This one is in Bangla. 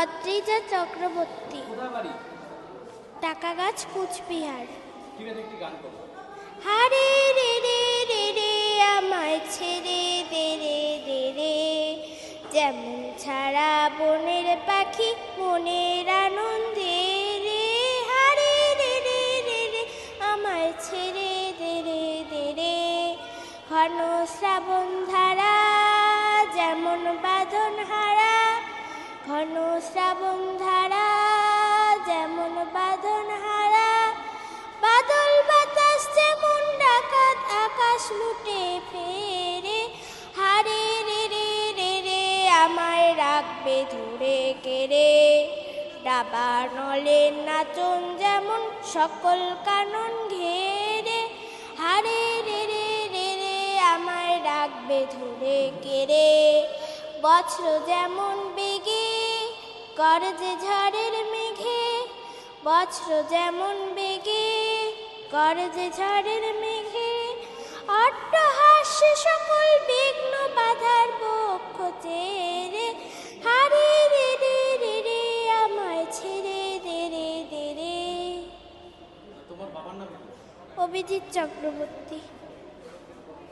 অদ্রিজা চক্রবর্তী। টাকা গাছ কুচবিহার। হারে রে রে রে রে আমায় ছেড়ে দে রে দে রে। যেমন ছাড়া বনের পাখি মনের আনন্দে রে। হারে রে রে রে রে আমায় ছেড়ে দে রে দে রে। ঘন শ্রাবণ ধারা ঘন শ্রাবণ ধারা, যেমন বাঁধন হারা। বাদল বাতাস যেমন ডাকাত, আকাশ লুটে ফেরে। হারে রে রে রে রে, আমায় রাখবে ধরে কেড়ে। ডাবা নলের নাচন যেমন সকল কানন ঘেরে। হারে রে রে রে রে, আমায় রাখবে ধরে কেড়ে। বছর যেমন বেগে গরজে ঝড়ের মেঘে বছর যেমন বেগে গরজে ঝড়ের মেঘে অট্টহাস্যে সকল বিঘ্ন বাধার বক্ষ চেরে হারে রে রে রে রে আমায় ছেড়ে দে রে দে রে। তোমার বাবার নাম অভিজিৎ চক্রবর্তী।